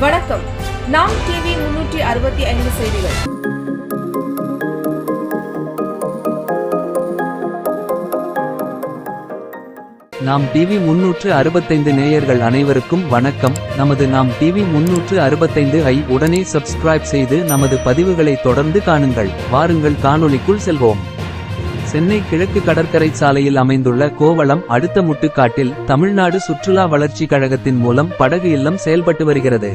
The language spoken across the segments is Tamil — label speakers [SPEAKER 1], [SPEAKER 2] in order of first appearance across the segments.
[SPEAKER 1] வணக்கம். நாம் டிவி முன்னூற்றி அறுபத்தி ஐந்து செய்திகள்.
[SPEAKER 2] நாம் டிவி முன்னூற்று அறுபத்தைந்து நேயர்கள் அனைவருக்கும் வணக்கம். நமது நாம் டிவி முன்னூற்று அறுபத்தைந்து ஐ உடனே சப்ஸ்கிரைப் செய்து நமது பதிவுகளை தொடர்ந்து காணுங்கள். வாருங்கள் காணொளிக்குள் செல்வோம். சென்னை கிழக்கு கடற்கரை சாலையில் அமைந்துள்ள கோவளம் அடுத்த முட்டுக்காட்டில் தமிழ்நாடு சுற்றுலா வளர்ச்சி கழகத்தின் மூலம் படகு இல்லம் செயல்பட்டு வருகிறது.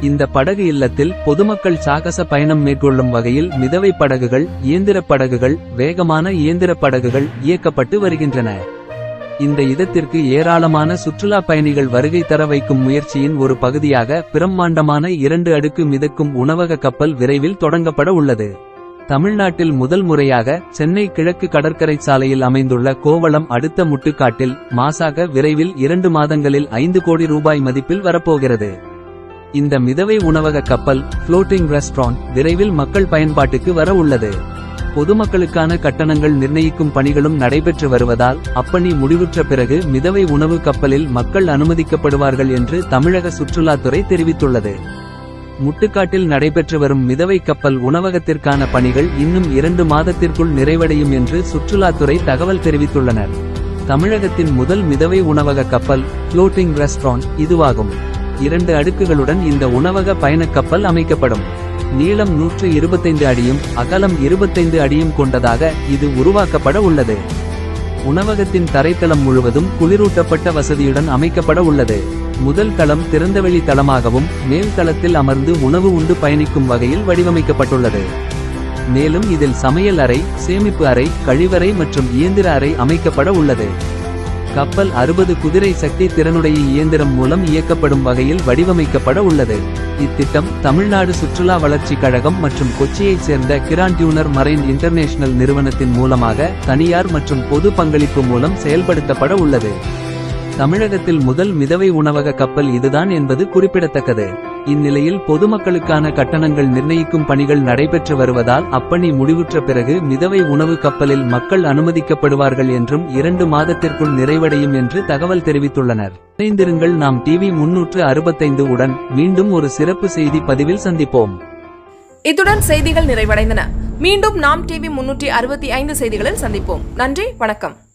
[SPEAKER 2] இந்த படகு இல்லத்தில் பொதுமக்கள் சாகச பயணம் மேற்கொள்ளும் வகையில் மிதவை படகுகள் இயந்திரப் படகுகள் வேகமான இயந்திரப் படகுகள் இயக்கப்பட்டு வருகின்றன. இந்த இடத்திற்கு ஏராளமான சுற்றுலா பயணிகள் வருகை தர வைக்கும் முயற்சியின் ஒரு பகுதியாக பிரம்மாண்டமான இரண்டு அடுக்கு மிதக்கும் உணவக கப்பல் விரைவில் தொடங்கப்பட உள்ளது. தமிழ்நாட்டில் முதல் முறையாக சென்னை கிழக்கு கடற்கரை சாலையில் அமைந்துள்ள கோவளம் அடுத்த முட்டுக்காட்டில் மாசாக விரைவில் இரண்டு மாதங்களில் ஐந்து கோடி ரூபாய் மதிப்பில் வரப்போகிறது. இந்த மிதவை உணவக கப்பல் ஃப்ளோட்டிங் ரெஸ்டாரண்ட் விரைவில் மக்கள் பயன்பாட்டுக்கு வர உள்ளது. பொதுமக்களுக்கான கட்டணங்கள் நிர்ணயிக்கும் பணிகளும் நடைபெற்று வருவதால் அப்பணி முடிவுற்ற பிறகு மிதவை உணவு கப்பலில் மக்கள் அனுமதிக்கப்படுவார்கள் என்று தமிழக சுற்றுலாத்துறை தெரிவித்துள்ளது. முட்டுக்காட்டில் நடைபெற்று வரும் மிதவை கப்பல் உணவகத்திற்கான பணிகள் இன்னும் இரண்டு மாதத்திற்குள் நிறைவடையும் என்று சுற்றுலாத்துறை தகவல் தெரிவித்துள்ளனர். தமிழகத்தின் முதல் மிதவை உணவக கப்பல் ஃப்ளோட்டிங் ரெஸ்டாரண்ட் இதுவாகும். இரண்டு அடுக்குகளுடன் இந்த உணவக பயணக் கப்பல் அமைக்கப்படும். நீளம் நூற்று இருபத்தைந்து அடியும் அகலம் இருபத்தைந்து அடியும் கொண்டதாக இது உருவாக்கப்பட உள்ளது. உணவகத்தின் தரைத்தளம் முழுவதும் குளிரூட்டப்பட்ட வசதியுடன் அமைக்கப்பட உள்ளது. முதல் தளம் திறந்தவெளி தளமாகவும் மேல் தளத்தில் அமர்ந்து உணவு உண்டு பயணிக்கும் வகையில் வடிவமைக்கப்பட்டுள்ளது. மேலும் இதில் சமையல் அறை சேமிப்பு அறை கழிவறை மற்றும் இயந்திர அறை அமைக்கப்பட உள்ளது. கப்பல் அறுபது குதிரை சக்தி திறனுடைய இயந்திரம் மூலம் இயக்கப்படும் வகையில் வடிவமைக்கப்பட உள்ளது. இத்திட்டம் தமிழ்நாடு சுற்றுலா வளர்ச்சி கழகம் மற்றும் கொச்சியைச் சேர்ந்த கிரான் டியூனர் மரைன் இன்டர்நேஷனல் நிறுவனத்தின் மூலமாக தனியார் மற்றும் பொது பங்களிப்பு மூலம் செயல்படுத்தப்பட உள்ளது. தமிழகத்தில் முதல் மிதவை உணவக கப்பல் இதுதான் என்பது குறிப்பிடத்தக்கது. இந்நிலையில் பொதுமக்களுக்கான கட்டணங்கள் நிர்ணயிக்கும் பணிகள் நடைபெற்று வருவதால் அப்பணி முடிவுற்ற பிறகு மிதவை உணவு கப்பலில் மக்கள் அனுமதிக்கப்படுவார்கள் என்றும் இரண்டு மாதத்திற்குள் நிறைவடையும் என்று தகவல் தெரிவித்துள்ளனர். இணைந்திருங்கள் நாம் டிவி முன்னூற்று அறுபத்தைந்து உடன் மீண்டும் ஒரு சிறப்பு செய்தி பதிவில் சந்திப்போம்.
[SPEAKER 1] இத்துடன் செய்திகள் நிறைவடைந்தன. மீண்டும் நாம் டிவி முன்னூற்றி அறுபத்தி ஐந்து செய்திகளில் சந்திப்போம். நன்றி வணக்கம்.